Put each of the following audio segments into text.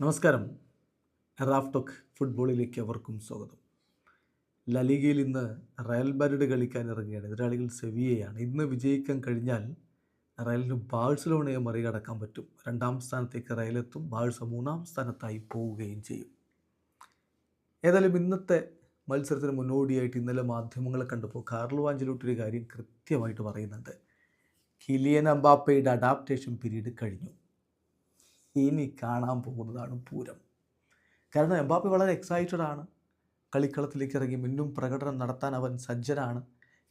നമസ്കാരം. Raf talk ഫുട്ബോളിലേക്ക് അവർക്കും സ്വാഗതം. ലലിഗയിൽ ഇന്ന് റയൽ മാഡ്രിഡ് കളിക്കാൻ ഇറങ്ങിയാണ് എതിരാളികൾ സെവിയയാണ്. ഇന്ന് വിജയിക്കാൻ കഴിഞ്ഞാൽ റയലിന് ബാഴ്സലോണയെ മറികടക്കാൻ പറ്റും. രണ്ടാം സ്ഥാനത്തേക്ക് റയലെത്തും. ബാഴ്സ മൂന്നാം സ്ഥാനത്തായി പോവുകയും ചെയ്യും. ഏതായാലും ഇന്നത്തെ മത്സരത്തിന് മുന്നോടിയായിട്ട് ഇന്നലെ മാധ്യമങ്ങളെ കണ്ടപ്പോൾ കാർലോ ആഞ്ചലോട്ടി ഒരു കാര്യം കൃത്യമായിട്ട് പറയുന്നുണ്ട്. കിലിയൻ അമ്പാപ്പയുടെ അഡാപ്റ്റേഷൻ പീരീഡ് കഴിഞ്ഞു. ഇനി കാണാൻ പോകുന്നതാണ് പൂരം. കാരണം എംബാപ്പി വളരെ എക്സൈറ്റഡ് ആണ്. കളിക്കളത്തിലേക്ക് ഇറങ്ങി മിന്നും പ്രകടനം നടത്താൻ അവൻ സജ്ജനാണ്.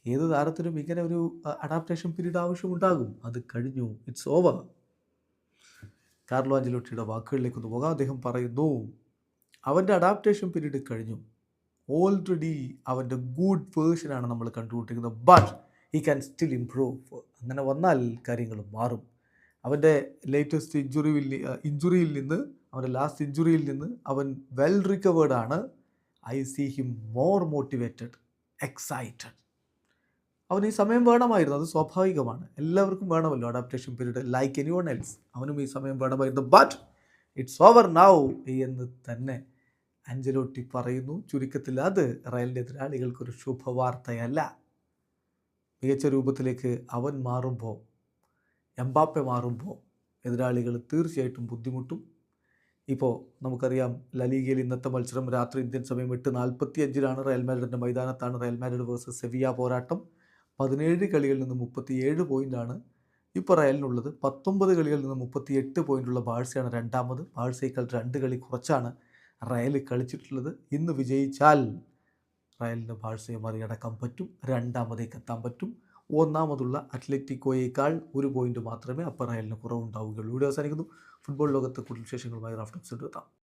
ഏത് താരത്തിനും ഇങ്ങനെ ഒരു അഡാപ്റ്റേഷൻ പീരീഡ് ആവശ്യമുണ്ടാകും അത് കഴിഞ്ഞു. ഇറ്റ്സ് ഓവർ കാർലോ അഞ്ചലോട്ടിയുടെ വാക്കുകളിലേക്ക് ഒന്ന് പോകാം. അദ്ദേഹം പറയുന്നു അവന്റെ അഡാപ്റ്റേഷൻ പീരീഡ് കഴിഞ്ഞു. ഓൾറെഡി അവന്റെ ഗുഡ് വേർഷനാണ് നമ്മൾ കണ്ടുകൊണ്ടിരിക്കുന്നത്. But he can still improve അങ്ങനെ വന്നാൽ കാര്യങ്ങൾ മാറും. അവന്റെ ലേറ്റസ്റ്റ് ഇഞ്ചുറിയിൽ ഇഞ്ചുറിയിൽ നിന്ന് അവന്റെ ലാസ്റ്റ് ഇഞ്ചുറിയിൽ നിന്ന് അവൻ വെൽ റിക്കവേർഡ് ആണ്. I see him more motivated excited അവന് ഈ സമയം വേണമായിരുന്നു അത് സ്വാഭാവികമാണ്. എല്ലാവർക്കും വേണമല്ലോ adaptation period like anyone else അവനും ഈ സമയം വേണമായിരുന്നു. ബട്ട് ഇറ്റ്സ് ഓവർ നൗ എന്ന് തന്നെ അഞ്ചലോട്ടി പറയുന്നു. ചുരുക്കത്തിൽ അത് റയലിന്റെ എതിരാളികൾക്കൊരു ശുഭവാർത്തയല്ല. മികച്ച രൂപത്തിലേക്ക് അവൻ മാറുമ്പോൾ എംബാപ്പെ മാറുമ്പോൾ എതിരാളികൾ തീർച്ചയായിട്ടും ബുദ്ധിമുട്ടും. ഇപ്പോൾ നമുക്കറിയാം ലലീഗയിൽ ഇന്നത്തെ മത്സരം രാത്രി ഇന്ത്യൻ സമയം എട്ട് നാൽപ്പത്തി അഞ്ചിലാണ് റയൽ മാഡ്രിഡിന്റെ മൈതാനത്താണ് റയൽ മാഡ്രിഡ് വേഴ്സസ് സെവിയ പോരാട്ടം. പതിനേഴ് കളികളിൽ നിന്ന് മുപ്പത്തിയേഴ് പോയിന്റാണ് ഇപ്പോൾ റയലിനുള്ളത്. പത്തൊമ്പത് കളികളിൽ നിന്ന് മുപ്പത്തിയെട്ട് പോയിന്റുള്ള ബാഴ്സയാണ് രണ്ടാമത്. ബാഴ്സയേക്കാൾ രണ്ട് കളി കുറച്ചാണ് റയൽ കളിച്ചിട്ടുള്ളത്. ഇന്ന് വിജയിച്ചാൽ റയലിന് ബാഴ്സയെ മറികടക്കാൻ പറ്റും രണ്ടാമതേക്ക് എത്താൻ പറ്റും. ഒന്നാമതുള്ള അത്ലറ്റിക്കോയേക്കാൾ ഒരു പോയിന്റ് മാത്രമേ അപ്പർ റയലിന് കുറവുണ്ടാവുകയുള്ളൂ. ഇവിടെ അവസാനിക്കുന്നു. ഫുട്ബോൾ ലോകത്തെ കൂടുതൽ വിശേഷങ്ങളുമായി റാഫ്റ്റോക്സ് എടുത്താം